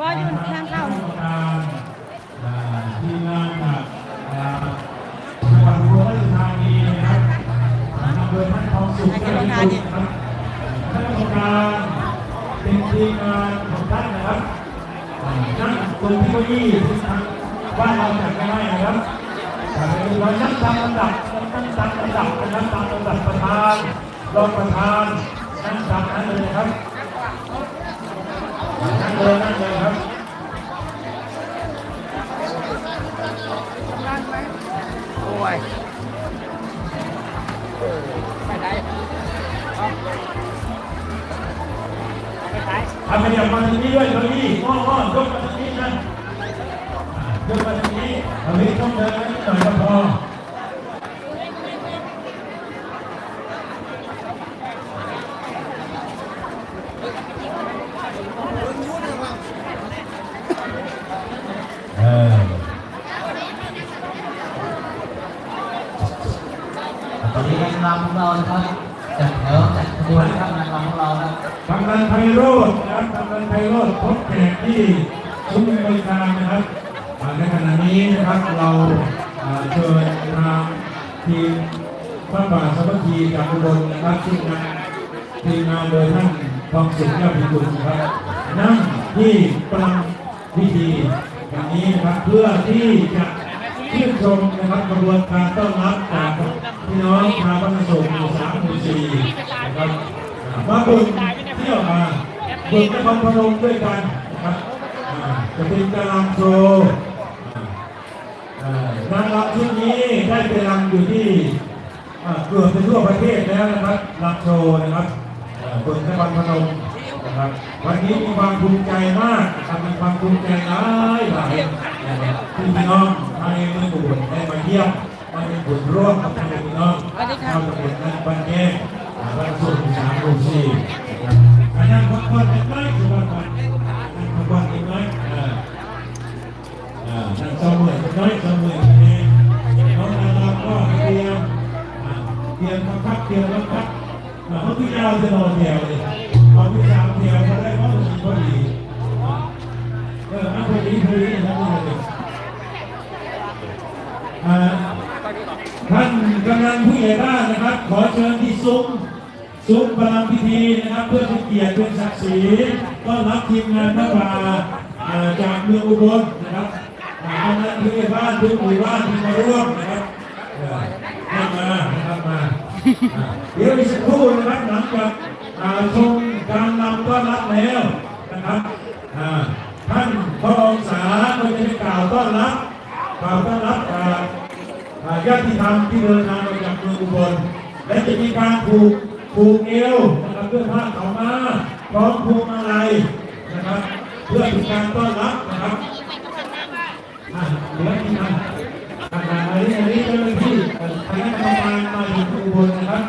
บอยืนทางเข้าที่งานจากจังหวัดอุบลราชธานีนะครับอำเภอท่านทองสุขนะครับท่านประธานเป็นทีมงานของท่านนะครับนั่งตรงที่เก้าอี้บ้านเราจัดนได้นะครับเรานั่งตามลำดับนั่งตามลำดับนั่งตามลำดับประธานรองประธานนั่งตามนั้นเลยนะครับ นั่งเนั่งเลยครับโอ้ยไปไหนเอาไปไหนทำขยับมาทางนี้ด้วยเก้าอี้อ้ออ้อยกมาทางนี้นะยกมาทางนี้เอาไว้ต้องเดินนิดหน่อยก็พออตอนนี้ นางรำของเรานะครับจัดแถวจัดขบวนครับนางรำของเรานะ ทางการไพโรธนะครับทางการไพโรธพบแขกที่ซุ้มบริการนะครับอ่าในี้นะครับเราเชิญทางทีมพระป่าสามัคคีจากอุบลนะครับทีมงานทีมงานโดยท่านทองสุขแก้วพิกุลนะครับนั่งที่ประลังพิธีอย่างนี้นะครับเพื่อที่จะชื่นชมนะครับกระบวนการต้อนรับจากพี่น้องชาวบ้านโศกหมู่สามหมู่สี่นะครับมาบุญเที่ยวมาบุญนครพนมด้วยกันนะครับจะเป็นการโชว์ นางรำชุดนี้ได้ไปรำอยู่ที่อ่าเกือบจะทั่วประเทศแล้วนะครับรำโชว์นะครับอ่าบุญนครพนมนะครับวันนี้มีความภูมิใจมากนะครับมีความภูมิใจหลายหลายนะครับที่พี่น้องในเมืองอุบลได้มาเยี่ยมมาเป็นบุญร่วมกับพี่น้องชาวตำบลนั้นบันแยกวันศุกร์สามโมงสี่นะครับอันนั้นพักผ่อนเล็กน้อยคือพักผ่อนพักผ่อนเล็กน้อยอ่า อ่านั่งสองหมื่นเล็กน้อยสองหมื่นเองน้องนาราก็เตรียมเตรียมพักพักเตรียมพักพักอ่าเขาที่ยาวจะนอนแถวเลยเอาที่สามแถวมาได้เพราะมันพอดีอ่าเอออันพอดีพอดีนะพอดีอ่าท่านกำนันผู้ใหญ่บ้านนะครับ ขอเชิญที่ซุ้มซุ้มประลังพิธีนะครับ เพื่อเป็นเกียรติเป็นศักดิ์ศรีต้อนรับทีมงานพระป่าอ่าจากเมืองอุบลนะครับ อ่ากำนันผู้ใหญ่บ้านทุกหมู่บ้านที่มาร่วมนะครับเออให้มานะครับมาอ่าเดี๋ยวอีกสักครู่นะครับหลังจากอ่าชมการนำต้อนรับแล้วนะครับท่านพระองค์สาก็จะได้กล่าวต้อนรับกล่าวต้อนรับอ่าอ่าญาติธรรมที่เดินทางมาจากเมืองอุบลและจะมีการผูกผูกเอวนะครับเพื่อผ้าขาวม้าพร้อมพวงมาลัยนะครับ เพื่อเป็นการต้อนรับนะครับ อ่าเดี๋ยวที่ทำอ่าอันนี้อันนี้เจ้าหน้าที่เอ่อคณะกรรมการมาอยู่อุบลนะครับ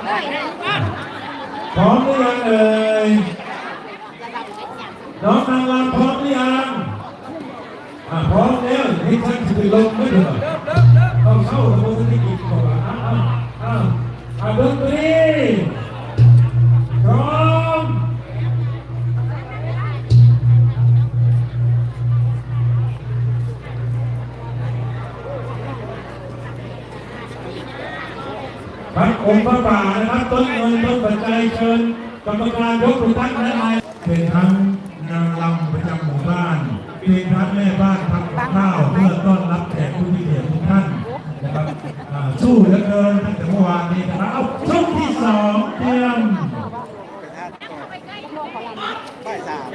พร้อมหรือยังเอ่ยน้องนางรำพร้อมหรือยังอ่าพร้อมแล้วที่ท่านจะไปลงไม่เถอะเอ องค์พระป่านะครับต้นเงินต้นปัจจัยเชิญกรรมการยกทุกท่านและนายเป็นทั้งนางรำประจำหมู่บ้านเป็นทั้งแม่บ้านทำกับข้าวเพื่อต้อนรับแขกผู้มีเกียรติทุกท่านนะครับสู้เหลือเกินตั้งแต่เมื่อวานนี้นะครับเอาช่วงที่สองเตรียมบ่ายสาม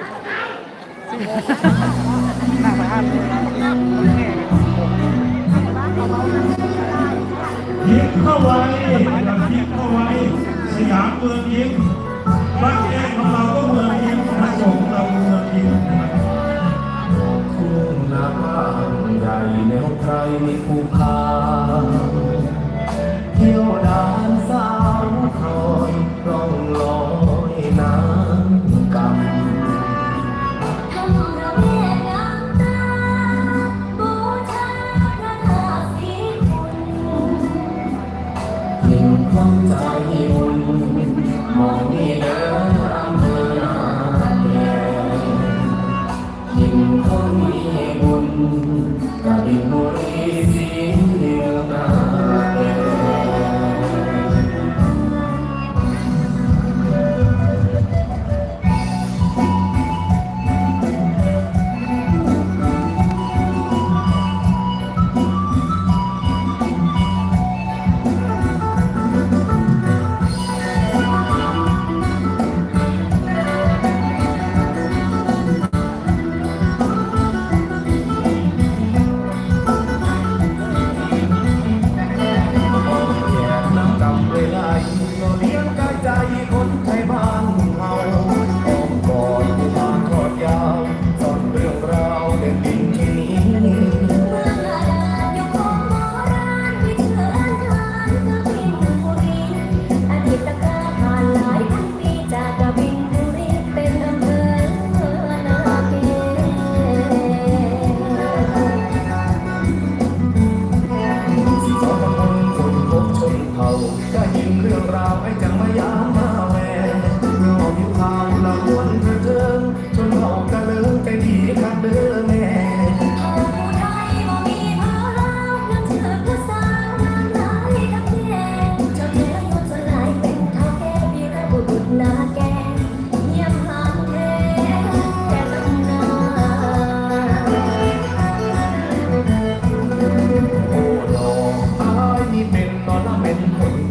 ที่ยวดานส เป็นนอนละเป็นคน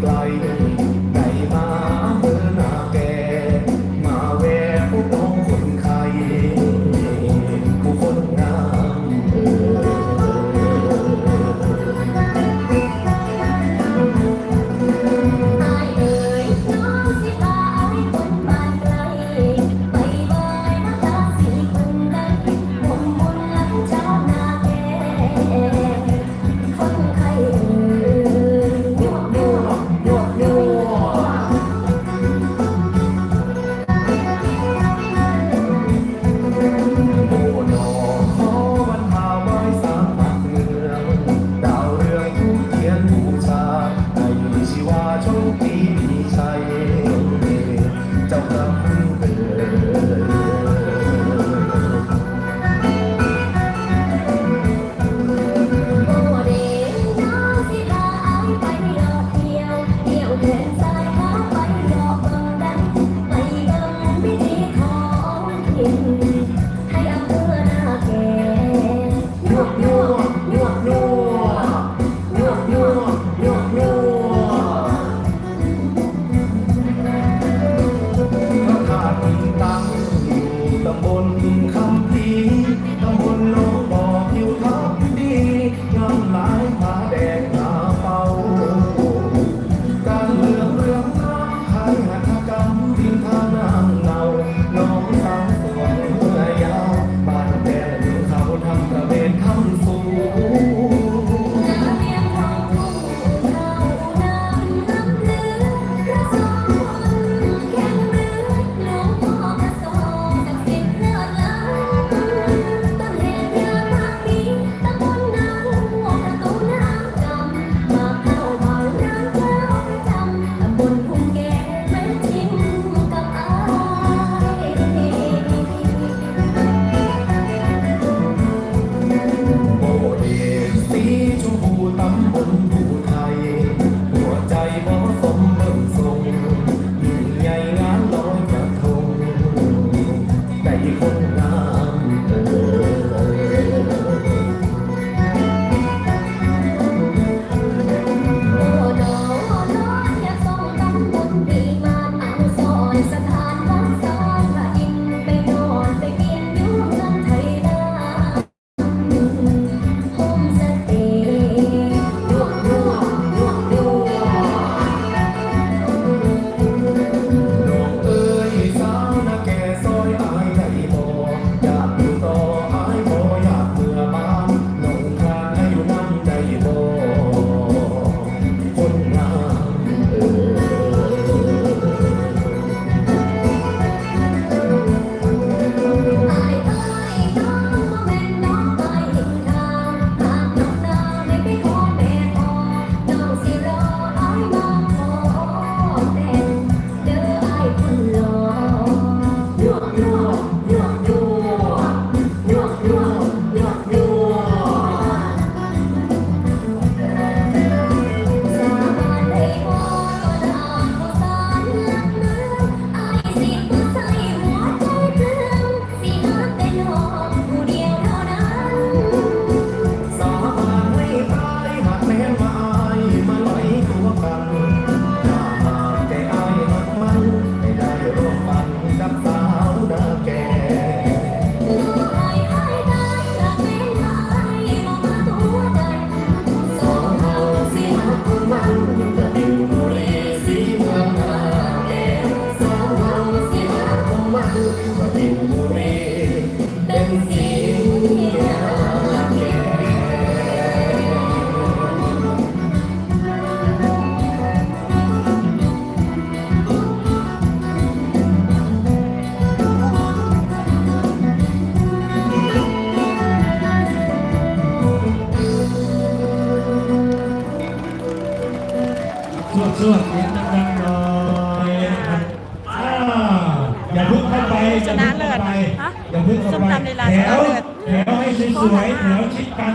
ตามลีลาแถวแถวให้สวยแถวชิดกัน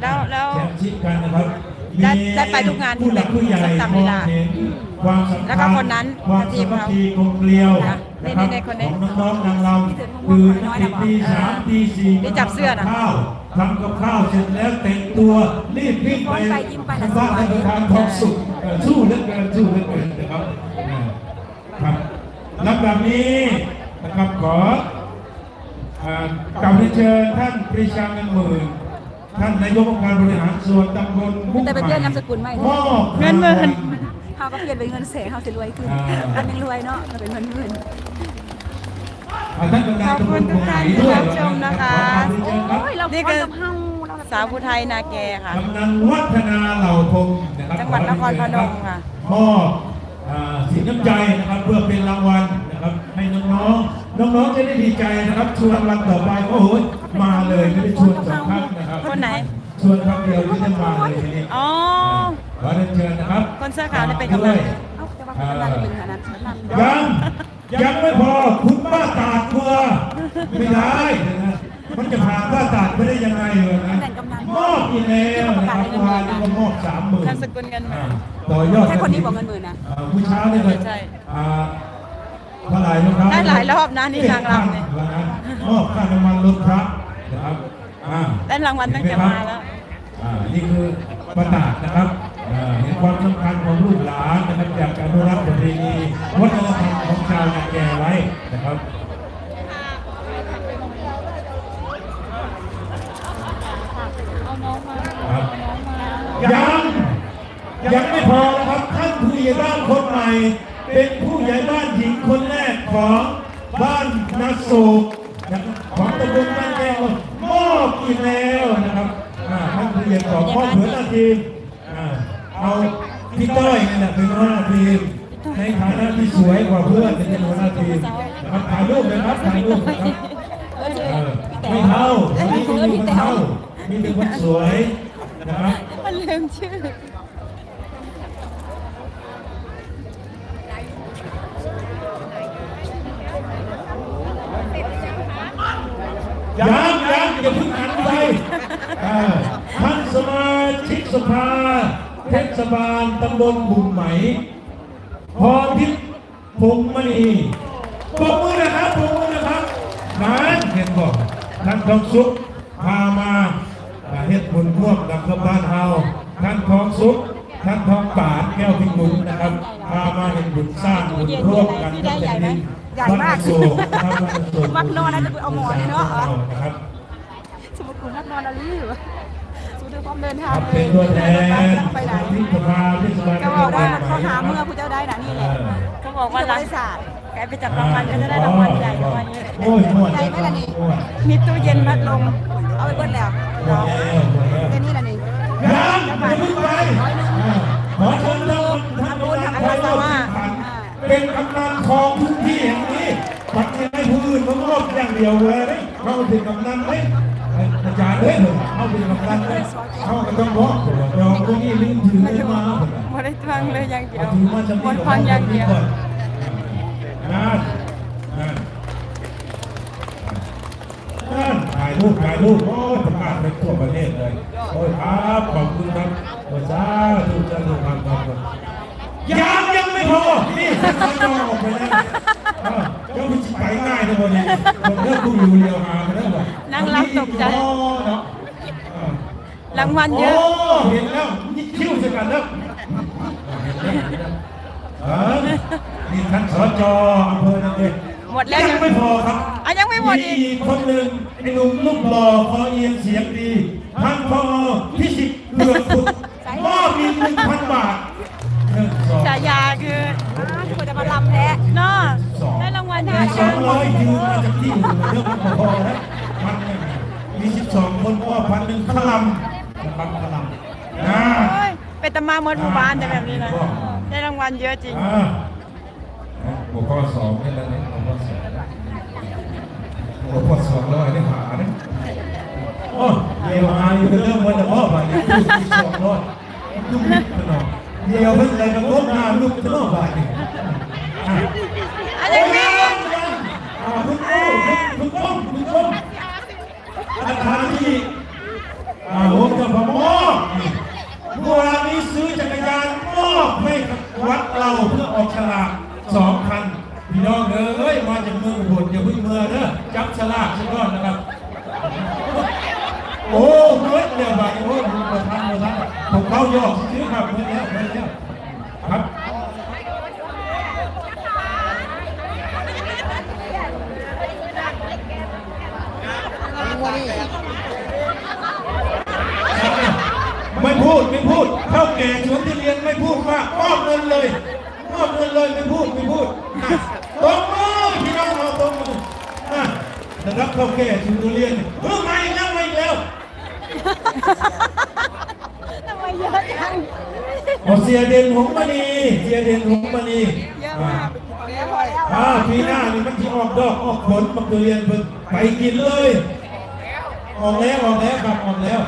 แล้วแล้วถวชิดกันนะครับได้ได้ไปทุกงานผู้หลักผู้ใหญ่ตามเวลาแล้วก็คนนั้นความสัมเขาทีกลมเกลียวนะครับของน้องๆนางเราคือตีสามตีสี่จับเสื้อนะทำกับข้าวเสร็จแล้วแต่งตัวรีบวิ่งไปทำบ้านทำทางทองสุขสู้เลือกเกินสู้เลือกเกินนะครับครับลำดับนี้นะครับขอ กับที่เชิญท่านปรีชาเงินหมื่นท่านนายกองค์การบริหารส่วนตำบลมุกแต่ไปเปลี่ยนนามสกุลไหม่เงินหมื่นเขาก็เปลี่ยนเป็นเงินเสนเขาจะรวยขึ้นอันนึงรวยเนาะเป็นเงินหมื่นขอบคุณทุกท่านที่รับชมนะคะนี่คือสาวผู้ไทยนาแกค่ะกำนันวัฒนาเหล่าธงจังหวัดนครพนมค่ะมอบสินน้ำใจนะครับเพื่อเป็นรางวัลนะครับให้น้องๆ น้องๆจะได้ดีใจนะครับ ชวนรันต่อไปโอ้โหมาเลยไม่ได้ชวนสองครั้นะครับคนไหน ชวนครั้งเดียวที่จะมาเลยทีนี้อ๋อขอเรีนเชิญนะครับคนเสื้อขาวนี่เป็นกำลังเอ้าแต่ว่าคนนั้นเป็นขนานั้นยังยังไม่พอคุณป้าตาดกลัวไม่ได้นะมันจะผ่านป้าตาดไม่ได้ยังไงเลยนะมอบอีกแลนะครับวานนี้ก็มอบสามหมื่นสกุลเงินต่อยอดแค่คนนี้บอกเงินหมื่นนะผู้ช้าเนี่ยเลย เท่าไหร่นะครับได้หลายรอบนะนี่นางรำเนี่ยแล้วนะมอบค่าน้ำมันรถพระนะครับอ่าได้รางวัลตั้งแต่มาแล้วอ่านี่คือประตาดนะครับอ่าเห็นความสำคัญของลูกหลานนะครับอยากจะอนุรักษ์ประเพณีวัฒนธรรมของชาวนาแก่ไว้นะครับครับยังยังไม่พอนะครับท่านผู้ใหญ่บ้านคนใหม่ เป็นผู้ใหญ่บ้านหญิงคนแรกของบ้านนาโศกนะครับของตำบลบ้านแก้วมอบอีกแล้วนะครับท่านผู้ใหญ่ขอมอบหัวหน้าทีมเอาพี่ต้อยนี่แหละเป็นหัวหน้าทีมในฐานะที่สวยกว่าเพื่อนเป็นหัวหน้าทีมนะครับถ่ายรูปนะครับถ่ายรูปนะครับไม่เท่าวันนี้ก็มีคนเท่ามีแต่คนสวยนะครับมันลืมชื่อ สภาเทศบาลตำบลบุญไหมพรทิพย์พงษ์มณีปรบมือนะครับปรบมือนะครับนั้นเห็นบอกท่านทองสุขพามาอ่าเฮ็ดบุญร่วมกับชาวบ้านเฮาท่านทองสุขท่านทองปาดแก้วพิมุนนะครับพามาเห็นบุญสร้างบุญร่วมกันที่ได้ใหญ่ไหมใหญ่มากวัดอโศกนะครับวัดอโศมักนอนนะจะไปเอาหมอนนี่เนาะนะครับสมมติคุณนักนอนอะไรอยู่ สู้ด้วยความเดินทางรับเป็นตัวแทนไปไหนที่สภาที่สภาก็บอกได้เขาหาเมื่อคุณเจ้าได้นะนี่แหละเขาบอกว่ารักษาแกไปจับรางวัลก็จะได้รางวัลใหญ่รางวัลเยอะโอ้ยหมดใหญ่ไหมล่ะนี่มีตู้เย็นพัดลมเอาไปเบิ้ลแล้วแล้วหมดแล้วแค่นี้ละนี่ยังอย่าเพิ่ไปขอเชิญท่านท่านกำนันไพโรจน์สิงห์พันเป็นกำนันของพื้นที่แห่งนี้ปัจจัยให้ผู้อื่นเขามอบอย่างเดียวเลยเขาเป็นกำนันไหมอาจารย์ เลยเขาเป็นกำนันเขาก็ต้องบอกเดี๋ยวพวกนี้ลืมถือมาไม่ได้ฟังเลยอย่างเดียวถือมาจะหมดฟังอย่างเดียวนั่นนั่นนั่นถ่ายรูปถ่ายรูปโอ้ยประกาศไปทั่วประเทศเลยโอ้ยครับขอบคุณครับโอ้ยสาธุสาธุครับครับครับยังยังไม่พอนี่ท่านต้องออกไปแล้วเออเดี๋ยวคุณจะไปง่ายนะวันนี้ผมเลิกคุณอยู่เดียวหาไปแล้วว่ะ นั่งรับตกใจ โอ้เนาะเออรางวัลเยอะโอ้เห็นแล้วนี่คิ้วจะกันแล้วเออนี่ท่านสจอำเภอนั่นเองหมดแล้วยังไม่พอครับอะยังไม่หมดอีกอีกคนหนึ่งไอ้หนุ่มลูกหล่อคอเอียงเสียงดีท่านพอพิสิทธิ์เลือกฝึกมอบอีกหนึ่งพันบาทหนึ่งสอง ฉายาคือคุณจะมาลำแท้เนาะได้รางวัลมีห้าสองร้อยยืมมาจากที่อื่นเรื่องมันพอแล้ว พันหนึ่งมีสิบสองคนมอบพันหนึ่งพลังนะครับพลังนะโอ้ยเป็นตำมาหมดหมู่บ้านแต่แบบนี้นะได้รางวัลเยอะจริงอ่าหัวข้อสองนี่แหละเนี่ยหัวข้อสองหัวข้อสองแล้วไอ้นี่หาเนี่ยโอ้เดี๋ยวมาอยู่เป็นเรื่องวันจะพ่อไปเนี่ยลูกที่สองร้อยลูกขนมเดี๋ยวเพิ่งเลยมาลบหน้าลูกจะนอกไปเนี่ยอะอะไรโอ้ยนี่ยังยังอ่าคุณโอ้คุณคุณต้มคุณต้ม ราคาที่อ่าผมจะพมอบเมื่อวานนี้ซื้อจักรยานมอบให้กับวัดเราเพื่อออกฉลากสองคันพี่น้องเอ้ยมาจากเมืองอุบลอย่าพิ่งเมื่อเด้อจับฉลากซะก่อนนะครับ โอ้เฮ้ยเดี๋ยวบ่ายโอ้ยมาทันมาทันผมเข้ายอกซื้อครับเมื่อแล้วเมื่อแล้ว พูดไม่พูดเท่าแก่สวนที่เรียนไม่พูดว่ามอบเงินเลยมอบเงินเลยไม่พูดไม่พูดนะตบมือพี่น้องเราตบมือนะนะครับเท่าแก่สวนที่เรียนเพิ่มมาอีกแล้วมาอีกแล้วทำไมเยอะจังขอเสียเด่นหงส์มณีเสียเด่นหงส์มณีเยอะมากเยอะพอแล้วอ่าปีหน้านี่มันที่ออกดอกออกผลมาเรียนเพิ่งไปกินเลยออกแล้วออกแล้วครับออกแล้ว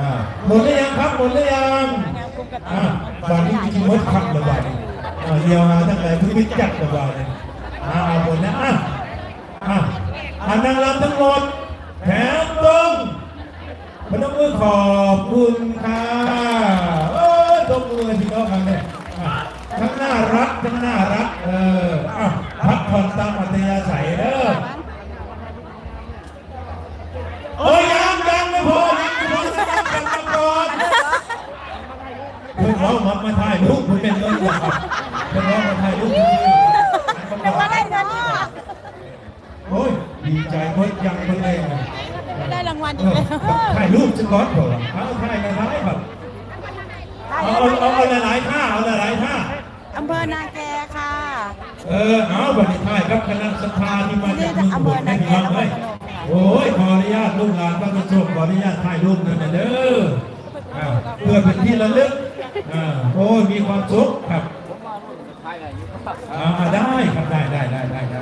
อ่าหมดหรือยังครับหมดหรือยังงานกุ๊กกระอ่าบาทนี้จริงๆมดขับเลยบาทนี้อ่าเดียวหาทั้งหลายผู้พิจักรตัวเลยอ่าหมดนะอะอะอะนางรำทั้งหมดแถมตรงพนมมือขอบคุณค่ะเออตบมือพี่น้องกันเลยอะทั้งน่ารักทั้งน่ารักเอออะพักผ่อนตามอัธยาศัยเด้อโอ้ยยังยังไม่พอ ไม่พอยังไม่อเพิ่งเอามามาถ่ายรูปคุณเป็นเรื่องหลักเพิ่งเอามาถ่ายรูปคุณแต่ว่าได้เงินนี่โอ้ยดีใจเพิ่งยังเพิ่ได้ไงได้รางวัลอีกอแล้วถ่ายรูปจะก้อนเถอะเอาถ่ายกันถ่ายแบบเอาเอาเอาหลายๆท่าเอาหลายๆท่าอำเภอนาแกค่ะ เออ เอาบัตรถ่ายครับคณะสภาที่มาจากเมืองบุรีให้เราเลย โอ้ยขออนุญาตลูกหลานพระประชมขออนุญาตถ่ายรูปนั่นนะเด้ออ่าเพื่อเป็นที่ระลึกอ่าโอ้ยมีความสุขครับอ่าได้ครับได้ได้ได้ได้ได้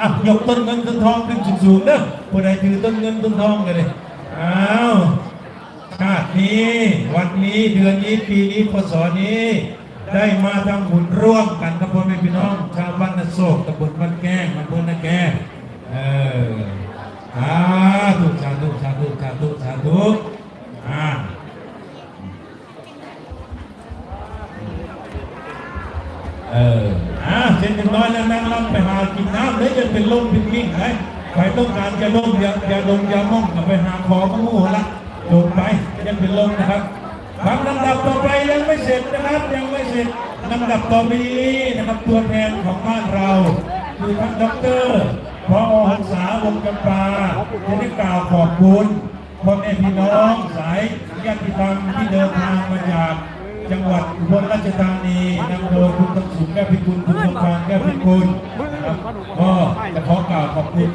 อะยกต้นเงินต้นทองขึ้นสูงๆเด้อผู้ใดถือต้นเงินต้นทองกันเลยอ้าวชาตินี้วันนี้เดือนนี้ปีนี้พศนี้ได้มาทำบุญร่วมกันกับพ่อแม่พี่น้อง ชาวบ้านนโศกตำบลบ้านแก้งอำเภอนาแก เออสาธุสาธุสาธุสาธุสาธุอ่าเอออ่าเสร็จเรียบร้อยแล้วนั่งรับไปหากินน้ำเลยจะเป็นลมเป็นมิ่งเลยใครต้องการจะลมอย่าอย่าดมอย่าม่องก็ไปหาขอพระมูละลงไปยังเป็นลมนะครับครับลำดับต่อไปยังไม่เสร็จนะครับยังไม่เสร็จลำดับต่อไปนี้นะครับตัวแทนของบ้านเราคือท่านด็อกเตอร์ พอหันษาวงจำปาจะได้กล่าวขอบคุณพ่อแม่พี่น้องสายญาติธรรมที่เดินทางมาจากจังหวัดอุบลราชธานีนำโดยคุณตำสุนแก้วพิกุลคุณสมพานแก้วพิกุลนะครับก็จะขอกล่าวขอบคุณ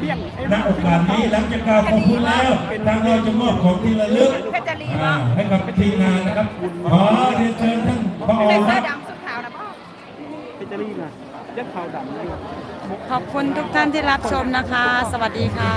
ณโอกาสนี้หลังจากกล่าวขอบคุณแล้วทางเราจะมอบของที่ระลึกเพชรรีอ่าให้กับทีมงานนะครับขอเรียนเชิญท่านพอเป็นคเสื้รัอบดำสุดขาวนะพ่อพิจารีนะเล็กขาวดำนี่ ขอบคุณทุกท่านที่รับชมนะคะ สวัสดีค่ะ